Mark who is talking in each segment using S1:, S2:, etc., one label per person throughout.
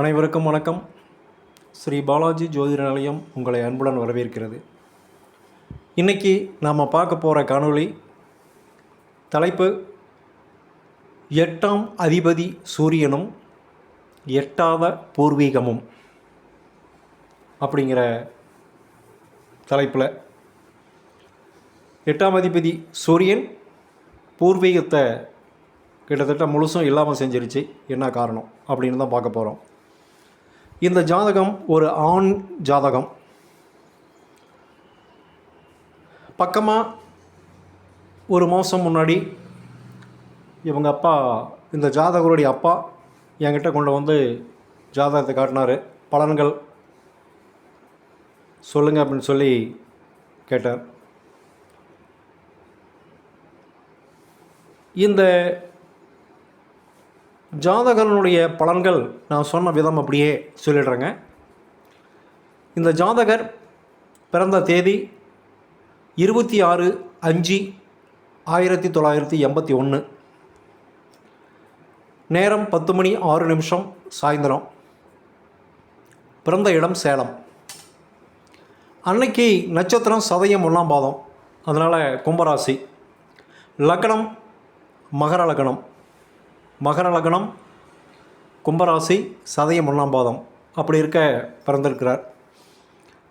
S1: அனைவருக்கும் வணக்கம். ஸ்ரீ பாலாஜி ஜோதிட நிலையம் உங்களை அன்புடன் வரவேற்கிறது. இன்றைக்கி நாம் பார்க்க போகிற காணொளி தலைப்பு எட்டாம் அதிபதி சூரியனும் எட்டாத பூர்வீகமும் அப்படிங்கிற தலைப்பில் எட்டாம் அதிபதி சூரியன் பூர்வீகத்தை கிட்டத்தட்ட முழுசும் இல்லாமல் செஞ்சிருச்சு. என்ன காரணம் அப்படின்னு தான் பார்க்க போகிறோம் இந்த ஜாதகம் ஒரு ஆண் ஜாதகம். பக்கமாக ஒரு மாதம் முன்னாடி இவங்க அப்பா இந்த ஜாதகருடைய அப்பா என்கிட்ட கொண்டு வந்து ஜாதகத்தை காட்டினார். பலன்கள் சொல்லுங்கள் அப்படின்னு சொல்லி கேட்டார். இந்த ஜாதகனுடைய பலன்கள் நான் சொன்ன விதம் அப்படியே சொல்லிடுறேங்க. இந்த ஜாதகர் பிறந்த தேதி இருபத்தி ஆறு அஞ்சு ஆயிரத்தி தொள்ளாயிரத்தி எண்பத்தி ஒன்று. நேரம் பத்து மணி ஆறு நிமிஷம் சாயந்தரம். பிறந்த இடம் சேலம். அன்னைக்கு நட்சத்திரம் சதயம் ஒன்றாம் பாதம். அதனால் கும்பராசி. லக்னம் மகர லக்னம். மகர லக்னம் கும்பராசி சதயம் ஒன்றாம் பாதம். அப்படி இருக்க பிறந்திருக்கிறார்.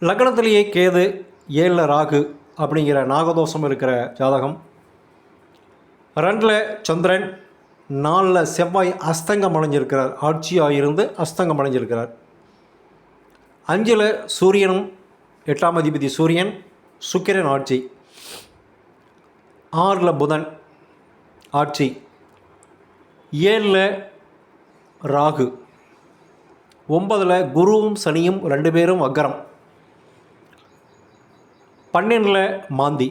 S1: லக்னத்திலேயே கேது ஏழில் ராகு அப்படிங்கிற நாகதோஷம் இருக்கிற ஜாதகம். ரெண்டில் சந்திரன் நாலில் செவ்வாய் அஸ்தங்கம் அடைஞ்சிருக்கிறார். ஆட்சியாக இருந்து அஸ்தங்கம் அடைஞ்சிருக்கிறார். அஞ்சில் சூரியனும் எட்டாம் அதிபதி சூரியன் சுக்கிரன் ஆட்சி. ஆறில் புதன் ஆட்சி. ஏழில் ராகு ஒன்பதில் குருவும் சனியும் ரெண்டு பேரும் வக்கரம் பன்னெண்டில் மாந்தி.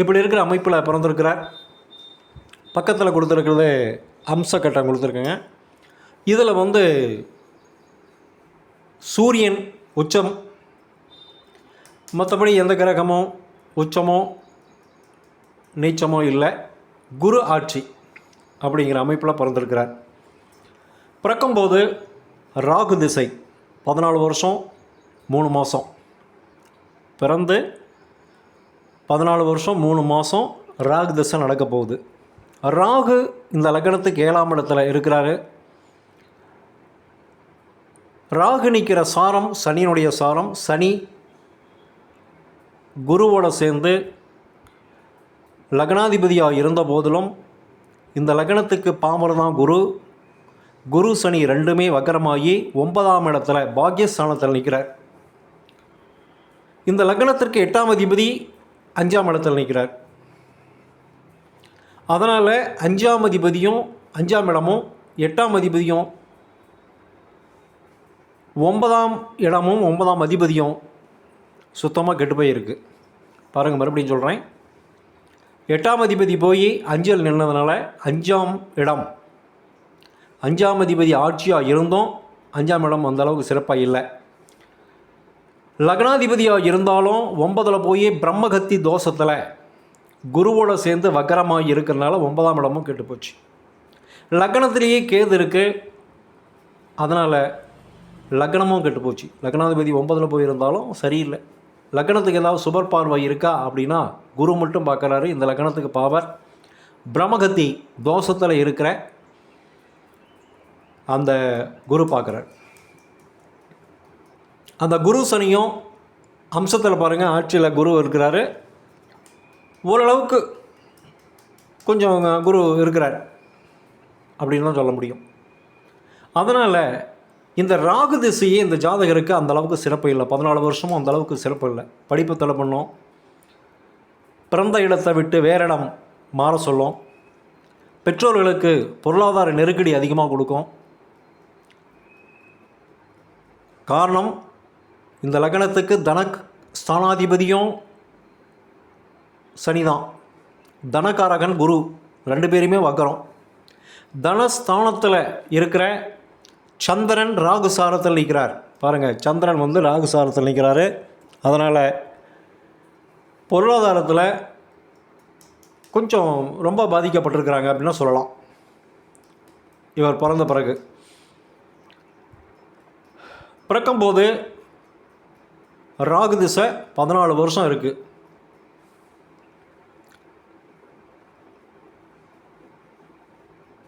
S1: இப்படி இருக்கிற அமைப்பில் பிறந்திருக்கிறார் பக்கத்தில் கொடுத்துருக்கிறது அம்ச கட்டம் கொடுத்துருக்கேங்க. இதில் வந்து சூரியன் உச்சம் மற்றபடி எந்த கிரகமோ உச்சமோ நீச்சமோ இல்லை. குரு ஆட்சி. அப்படிங்கிற அமைப்பில் பிறந்திருக்கிறார். பிறக்கும்போது ராகு திசை பதினாலு வருஷம் மூணு மாதம் பிறந்து பதினாலு வருஷம் மூணு மாதம் ராகு திசை நடக்க போகுது. ராகு இந்த லக்னத்துக்கு ஏழாம் இடத்துல இருக்கிறாரு. ராகு நிற்கிற சாரம் சனியினுடைய சாரம் சனி குருவோட சேர்ந்து லக்னாதிபதியாக இருந்த போதிலும் இந்த லக்னத்துக்கு பாமர் தான் குரு. குரு சனி ரெண்டுமே வக்கரமாகி ஒன்பதாம் இடத்துல பாக்யஸ்தானத்தில் நிற்கிறார். இந்த லக்னத்திற்கு எட்டாம் அதிபதி அஞ்சாம் இடத்தில் நிற்கிறார். அதனால் அஞ்சாம் அதிபதியும் அஞ்சாம் இடமும் எட்டாம் அதிபதியும் ஒன்பதாம் இடமும் ஒன்பதாம் அதிபதியும் சுத்தமாக கெட்டு போயிருக்கு. பாருங்கள் மறுபடியும் சொல்கிறேன் எட்டாம் அதிபதி போய் அஞ்சல் நின்றதுனால அஞ்சாம் இடம். அஞ்சாம் அதிபதி ஆட்சியாக இருந்தும். அஞ்சாம் இடம் அந்த அளவுக்கு சிறப்பாக இல்லை. லக்னாதிபதியாக இருந்தாலும் ஒன்பதில் போய் பிரம்மகத்தி தோஷத்தில் குருவோட சேர்ந்து வக்கரமாக இருக்கிறனால ஒன்பதாம் இடமும் கெட்டு போச்சு. லக்னத்திலேயே கேது இருக்குது அதனால் லக்னமும் கெட்டு போச்சு. லக்னாதிபதி ஒன்பதில் போயிருந்தாலும் சரியில்லை. லக்னத்துக்கு ஏதாவது சுபர் பார்வை இருக்கா அப்படின்னா குரு மட்டும் பார்க்குறாரு. இந்த லக்னத்துக்கு பாவர் பிரம்மகத்தி தோஷத்தில் இருக்கிற அந்த குரு பார்க்குறார். அந்த குரு சனியும் அம்சத்தில் பாருங்கள் ஆட்சியில் குரு இருக்கிறாரு. ஓரளவுக்கு கொஞ்சம் குரு இருக்கிறார் அப்படின்னு தான் சொல்ல முடியும். அதனால் இந்த ராகு திசையே இந்த ஜாதகருக்கு அந்த அளவுக்கு சிறப்பு இல்லை. பதினாலு வருஷமும் அந்த அளவுக்கு சிறப்பு இல்லை. படிப்பு தடை பண்ணும். பிறந்த இடத்தை விட்டு வேற இடம் மாற சொல்லும். பெற்றோர்களுக்கு பொருளாதார நெருக்கடி அதிகமாக கொடுக்கும். காரணம் இந்த லக்னத்துக்கு தன ஸ்தானாதிபதியும் சனிதான். தனகாரகன் குரு. ரெண்டு பேருமே வக்கரம். தனஸ்தானத்தில் இருக்கிற சந்திரன் ராகு சாரத்தில் நிற்கிறார். பாருங்கள் சந்திரன் வந்து ராகு சாரத்தில் நிற்கிறாரு. அதனால் பொருளாதாரத்தில் கொஞ்சம் ரொம்ப பாதிக்கப்பட்டிருக்கிறாங்க அப்படின்னா சொல்லலாம். இவர் பிறந்த பிறகு. பிறக்கும்போது ராகு திசை பதினாலு வருஷம் இருக்குது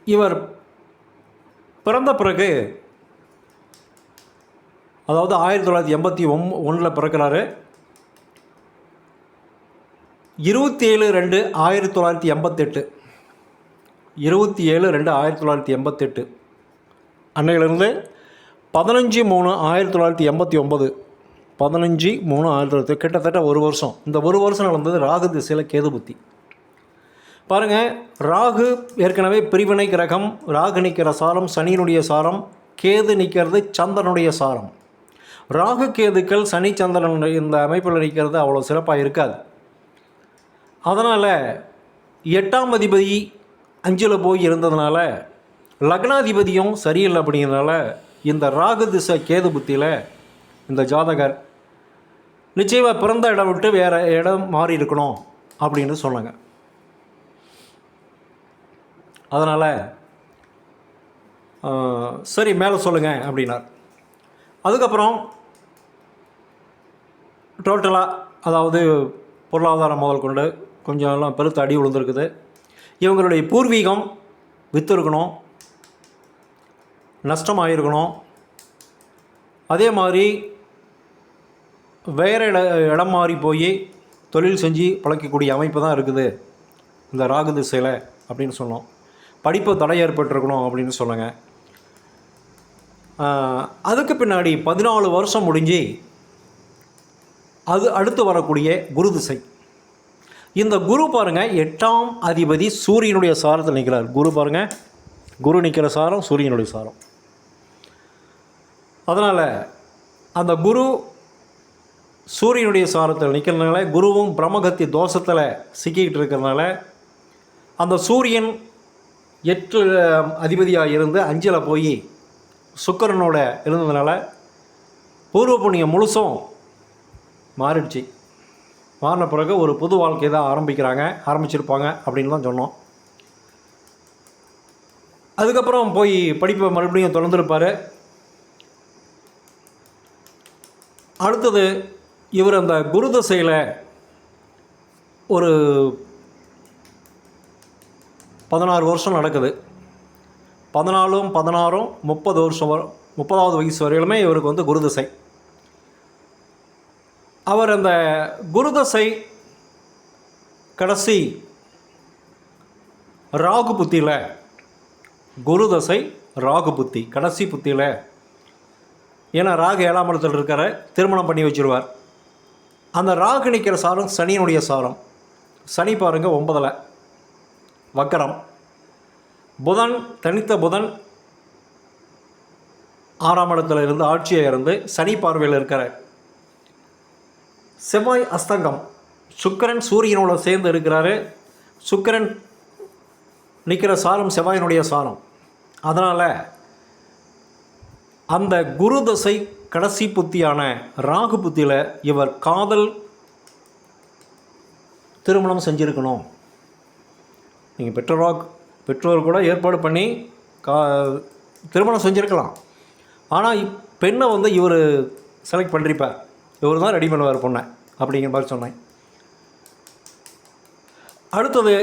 S1: இவர் பிறந்த பிறகு அதாவது ஆயிரத்தி தொள்ளாயிரத்தி எண்பத்தி ஒம் ஒன்றில் பிறக்கிறாரு. இருபத்தி ஏழு ரெண்டு ஆயிரத்தி தொள்ளாயிரத்தி எண்பத்தெட்டு. இருபத்தி ஏழு ரெண்டு ஆயிரத்தி தொள்ளாயிரத்தி எண்பத்தெட்டு. அன்னையிலிருந்து பதினஞ்சு மூணு ஆயிரத்தி தொள்ளாயிரத்தி எண்பத்தி ஒம்பது பதினஞ்சு மூணு ஆயிரத்தி தொள்ளாயிரத்தி கிட்டத்தட்ட ஒரு வருஷம். இந்த ஒரு வருஷம் நடந்தது ராகு திசையில் கேது புத்தி. பாருங்கள் ராகு ஏற்கனவே பிரிவினை கிரகம் ராகு நிற்கிற சாரம் சனியினுடைய சாரம் கேது நிற்கிறது சந்திரனுடைய சாரம். ராகு கேதுக்கள் சனி சந்திரன் இந்த அமைப்பில் நிற்கிறது அவ்வளோ சிறப்பாக இருக்காது. அதனால் எட்டாம் அதிபதி அஞ்சில் போய் இருந்ததுனால லக்னாதிபதியும் சரியில்லை அப்படிங்கிறதுனால இந்த ராகு திசை கேது புத்தியில் இந்த ஜாதகர் நிச்சயமாக பிறந்த இடம் விட்டு வேறு இடம் மாறி இருக்கணும் அப்படின்னு சொன்னாங்க. அதனால் சரி மேலே சொல்லுங்கள் அப்படின்னார். அதுக்கப்புறம் டோட்டலாக அதாவது பொருளாதாரம் முதல் கொண்டு கொஞ்சம் எல்லாம் பெருத்த அடி விழுந்திருக்குது இவங்களுடைய பூர்வீகம் விற்று இருக்கணும் நஷ்டமாயிருக்கணும். அதே மாதிரி வேறு இட இடம் மாறி போய் தொழில் செஞ்சு பழக்கக்கூடிய அமைப்பு தான் இருக்குது. இந்த ராகு திசையில் அப்படின்னு சொன்னோம். படிப்பு தடை ஏற்பட்டிருக்கணும் அப்படின்னு சொல்லுங்க. அதுக்கு பின்னாடி பதினாலு வருஷம் முடிஞ்சு அது அடுத்து வரக்கூடிய குரு திசை. இந்த குரு பாருங்கள் எட்டாம் அதிபதி சூரியனுடைய சாரத்தில் நிற்கிறார் குரு பாருங்கள் குரு நிற்கிற சாரம் சூரியனுடைய சாரம். அதனால் அந்த குரு சூரியனுடைய சாரத்தில் நிற்கிறதுனால குருவும் பிரம்மகத்தி தோஷத்தில் சிக்கிக்கிட்டு இருக்கிறதுனால அந்த சூரியன் எட்டு அதிபதியாக இருந்து அஞ்சில் போய் சுக்கரனோட இருந்ததுனால பூர்வ புண்ணியம் முழுசும் மாறிடுச்சு. மாறின பிறகு ஒரு புது வாழ்க்கையை தான் ஆரம்பிக்கிறாங்க ஆரம்பிச்சிருப்பாங்க அப்படின்னு தான் சொன்னோம். அதுக்கப்புறம் போய் படிப்பை மறுபடியும் தொடர்ந்துருப்பார். அடுத்தது இவர் அந்த குரு தசையில் ஒரு பதினாறு வருஷம் நடக்குது. பதினாலும் பதினாறும் முப்பது வருஷம் வர முப்பதாவது வயசு வரையிலுமே இவருக்கு வந்து குருதசை அவர் அந்த குருதசை கடைசி ராகு புத்தியில் குருதசை ராகு புத்தி கடைசி புத்தியில். ஏன்னா ராகு ஏழாம் இடத்துல இருக்கார திருமணம் பண்ணி வச்சிருவார். அந்த ராகு நிற்கிற சாரம் சனியினுடைய சாரம். சனி பாருங்க ஒன்பதில். வக்கரம். புதன் தனித்த புதன் ஆறாம் இடத்துல இருந்து ஆட்சியை இருந்து சனி பார்வையில் இருக்கிற செவ்வாய் அஸ்தங்கம். சுக்கிரன் சூரியனோட சேர்ந்து இருக்கிறாரு. சுக்கிரன் நிற்கிற சாரம் செவ்வாயினுடைய சாரம். அதனால் அந்த குரு தசை கடைசி புத்தியான ராகு புத்தியில் இவர் காதல் திருமணம் செஞ்சுருக்கணும். நீங்கள் பெற்றோராக பெற்றோர் கூட ஏற்பாடு பண்ணி கா திருமணம் செஞ்சுருக்கலாம். ஆனால் இப் பெண்ணை வந்து இவர் செலக்ட் பண்ணிருப்பார் இவர் தான் ரெடி பண்ணுவார் பொண்ணை அப்படிங்கிற மாதிரி சொன்னேன். அடுத்தது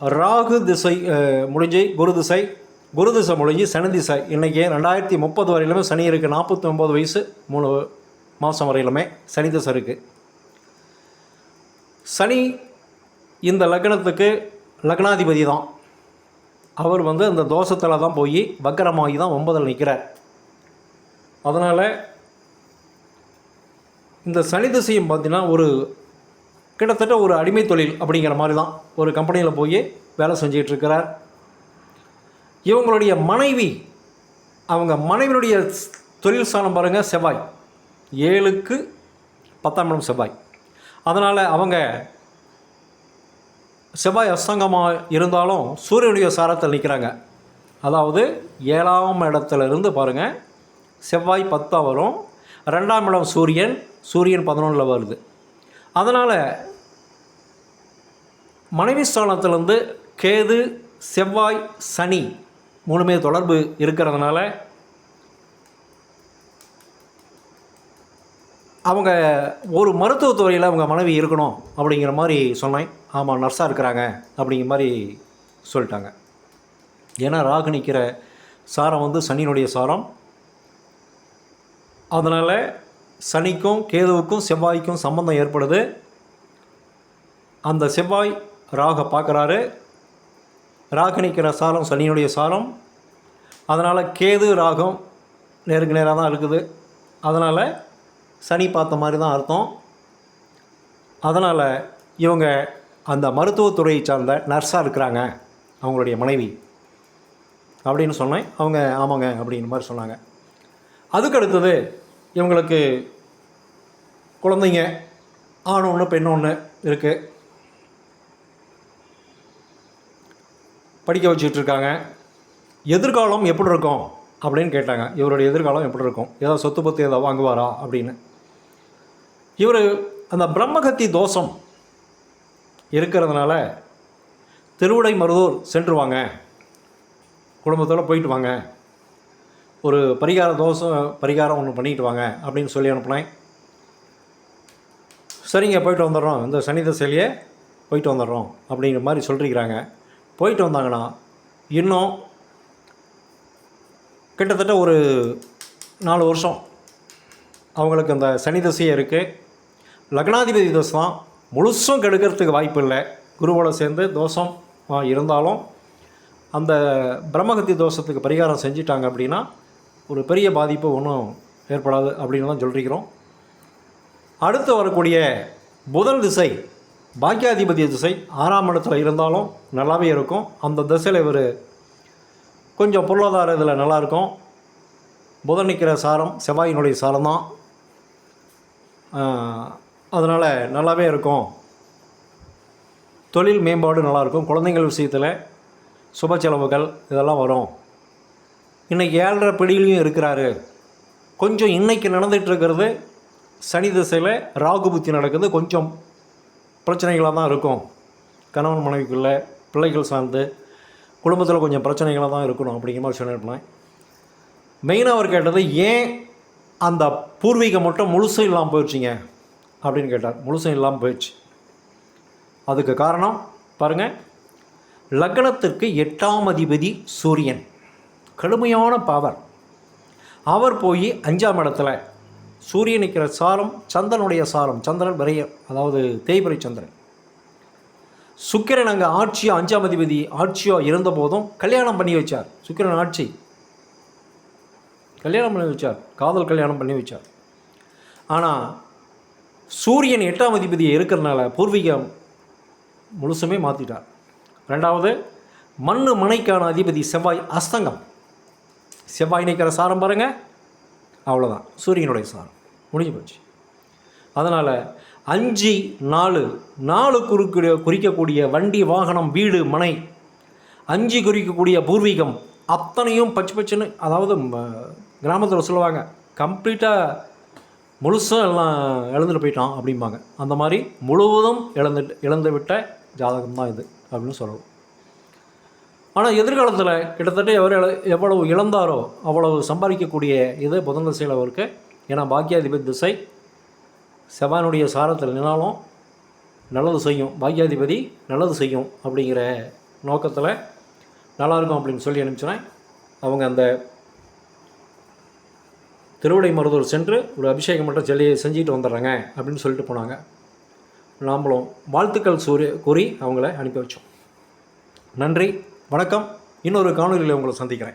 S1: ராகு திசை முடிஞ்சு குரு திசை. குரு திசை முடிஞ்சு சனி திசை. இன்றைக்கி ரெண்டாயிரத்தி முப்பது வரையிலுமே சனி இருக்குது நாற்பத்தி ஒம்பது வயசு மூணு மாதம் வரையிலுமே சனி திசை இருக்குது சனி இந்த லக்னத்துக்கு லக்னாதிபதி தான். அவர் வந்து அந்த தோஷத்தில் தான் போய் வக்கரமாகி தான் ஒன்பதில் நிற்கிறார் அதனால் இந்த சனி திசையும் பார்த்தீங்கன்னா ஒரு கிட்டத்தட்ட ஒரு அடிமை தொழில் அப்படிங்கிற மாதிரி தான் ஒரு கம்பெனியில் போய் வேலை செஞ்சிகிட்ருக்கிறார் இவங்களுடைய மனைவி அவங்க மனைவியுடைய தொழில் ஸ்தானம் பாருங்கள் செவ்வாய். ஏழுக்கு பத்தாம் இடம் செவ்வாய். அதனால் அவங்க செவ்வாய் அஸ்தங்கமாக இருந்தாலும் சூரியனுடைய சாரத்தில் நிற்கிறாங்க அதாவது ஏழாம் இடத்துல இருந்து பாருங்கள் செவ்வாய் பத்தாக வரும் ரெண்டாம் இடம் சூரியன் சூரியன் பதினொன்றில் வருது. அதனால் மனைவி ஸ்தானத்திலேருந்து கேது செவ்வாய் சனி மூணுமே தொடர்பு இருக்கிறதுனால அவங்க ஒரு மருத்துவத்துறையில் அவங்க மனைவி இருக்கணும் அப்படிங்கிற மாதிரி சொன்னேன் ஆமாம் நர்ஸாக இருக்கிறாங்க அப்படிங்கிற மாதிரி சொல்லிட்டாங்க. ஏன்னா ராகு நிற்கிற சாரம் வந்து சனியினுடைய சாரம். அதனால் சனிக்கும் கேதுவுக்கும் செவ்வாய்க்கும் சம்பந்தம் ஏற்படுது. அந்த செவ்வாய் ராக பார்க்குறாரு. ராகு நிற்கிற சாரம் சனியினுடைய சாரம். அதனால் கேது ராகம் நேருக்கு நேராக தான் இருக்குது. அதனால் சனி பார்த்த மாதிரி தான் அர்த்தம். அதனால் இவங்க அந்த மருத்துவத்துறையை சார்ந்த நர்ஸாக இருக்கிறாங்க அவங்களுடைய மனைவி அப்படின்னு சொன்னேன். அவங்க ஆமாங்க அப்படின்னு மாதிரி சொன்னாங்க. அதுக்கு அடுத்தது இவங்களுக்கு குழந்தைங்க ஆண் ஒன்று பெண் ஒன்று இருக்குது படிக்க வச்சுட்ருக்காங்க எதிர்காலம் எப்படி இருக்கும் அப்படின்னு கேட்டாங்க. இவருடைய எதிர்காலம் எப்படி இருக்கும்? ஏதாவது சொத்து பத்து ஏதாவது வாங்குவாரா அப்படின்னு. இவர் அந்த பிரம்மகத்தி தோஷம் இருக்கிறதுனால திருவிடை மருதூர் சென்று வாங்க குடும்பத்தோடு போயிட்டு வாங்க. ஒரு பரிகார தோசை பரிகாரம் ஒன்று பண்ணிட்டு வாங்க அப்படின்னு சொல்லி அனுப்புனேன். சரிங்க போயிட்டு வந்துடுறோம். இந்த சனி தசையிலேயே போயிட்டு வந்துடுறோம் அப்படிங்கிற மாதிரி சொல்லியிருக்கிறாங்க போயிட்டு வந்தாங்கன்னா இன்னும் கிட்டத்தட்ட ஒரு நாலு வருஷம் அவங்களுக்கு அந்த சனி தசையே இருக்குது லக்னாதிபதி தோசை தான். முழுசும் கெடுக்கிறதுக்கு வாய்ப்பு இல்லை. குருவோட சேர்ந்து தோஷம் இருந்தாலும் அந்த பிரம்மகத்தி தோஷத்துக்கு பரிகாரம் செஞ்சிட்டாங்க அப்படின்னா ஒரு பெரிய பாதிப்பு ஒன்றும் ஏற்படாது அப்படின்னு தான் சொல்லியிருக்கிறோம் அடுத்து வரக்கூடிய புதன் திசை பாக்கியாதிபதி திசை ஆறாம் இடத்துல இருந்தாலும் நல்லாவே இருக்கும். அந்த திசையில் இவர் கொஞ்சம் பொருளாதார இதில் நல்லாயிருக்கும் புதன் நிற்கிற சாரம் செவ்வாயினுடைய சாரம் தான். அதனால் நல்லாவே இருக்கும். தொழில் மேம்பாடு நல்லாயிருக்கும் குழந்தைங்கள் விஷயத்தில் சுப செலவுகள் இதெல்லாம் வரும். இன்றைக்கி ஏழரை பிடியிலையும் இருக்கிறாரு. கொஞ்சம் இன்றைக்கி நடந்துகிட்டு இருக்கிறது சனி திசையில் ராகு புத்தி நடக்குது. கொஞ்சம் பிரச்சனைகளாக தான் இருக்கும். கணவன் மனைவிக்குள்ள பிள்ளைகள் சார்ந்து குடும்பத்தில் கொஞ்சம் பிரச்சனைகளாக தான் இருக்கணும் அப்படிங்கிற மாதிரி சொல்லியிருப்பேன் மெயினாக அவர் கேட்டது ஏன் அந்த பூர்வீகம் மட்டும் முழுசும் இல்லாமல் போயிடுச்சிங்க? அப்படின்னு கேட்டார். முழுசும் இல்லாமல் போயிடுச்சு. அதுக்கு காரணம் பாருங்கள் லக்னத்திற்கு எட்டாம் அதிபதி சூரியன். கடுமையான பவர் அவர் போய் அஞ்சாம் இடத்துல சூரியன் நிற்கிற சாரம் சந்திரனுடைய சாரம் சந்திரன் விரைய அதாவது தேய்பிரை சந்திரன். சுக்கிரன் அங்கே ஆட்சியோ அஞ்சாம் அதிபதி ஆட்சியோ இருந்த போதும் கல்யாணம் பண்ணி வச்சார். சுக்கிரன் ஆட்சி. கல்யாணம் பண்ணி வச்சார். காதல் கல்யாணம் பண்ணி வச்சார். ஆனால் சூரியன் எட்டாம் அதிபதியை இருக்கிறனால பூர்வீகம் முழுசுமே மாற்றிட்டார் ரெண்டாவது மண்ணு மனைக்கான அதிபதி செவ்வாய் அஸ்தங்கம். செவ்வாய் நிற்கிற சாரம் பாருங்கள் அவ்வளோதான் சூரியனுடைய சாரம். முடிஞ்சு போச்சு. அதனால் அஞ்சு நாலு நாலு குறுக்கிற குறிக்கக்கூடிய வண்டி வாகனம் வீடு மனை அஞ்சு குறிக்கக்கூடிய பூர்வீகம் அத்தனையும் பச்சு பச்சுன்னு அதாவது கிராமத்தில் சொல்லுவாங்க. கம்ப்ளீட்டாக முழுசும் எல்லாம் இழந்துட்டு போயிட்டான் அப்படிம்பாங்க. அந்த மாதிரி முழுவதும் இழந்துட்டு இழந்து விட்ட ஜாதகம் தான் இது அப்படின்னு சொல்லணும் ஆனால் எதிர்காலத்தில் கிட்டத்தட்ட எவர் எவ்வளவு இழந்தாரோ அவ்வளவு சம்பாதிக்கக்கூடிய இது புதன் திசையில் அவருக்கு ஏன்னா பாக்கியாதிபதி திசை செவானுடைய சாரத்தில் நின்னாலும் நல்லது செய்யும். பாக்கியாதிபதி நல்லது செய்யும் அப்படிங்கிற நோக்கத்தில் நல்லாயிருக்கும் அப்படின்னு சொல்லி அனுப்பிச்சினேன் அவங்க அந்த திருவிடை மருதூர் சென்று ஒரு அபிஷேகம் மட்டும் செல்லி செஞ்சுட்டு வந்துடுறாங்க அப்படின்னு சொல்லிட்டு போனாங்க. நாமளும் வாழ்த்துக்கள் சூரிய கூறி அவங்கள அனுப்பி வச்சோம். நன்றி வணக்கம். இன்னொரு காணொலியில் உங்களை சந்திக்கிறேன்.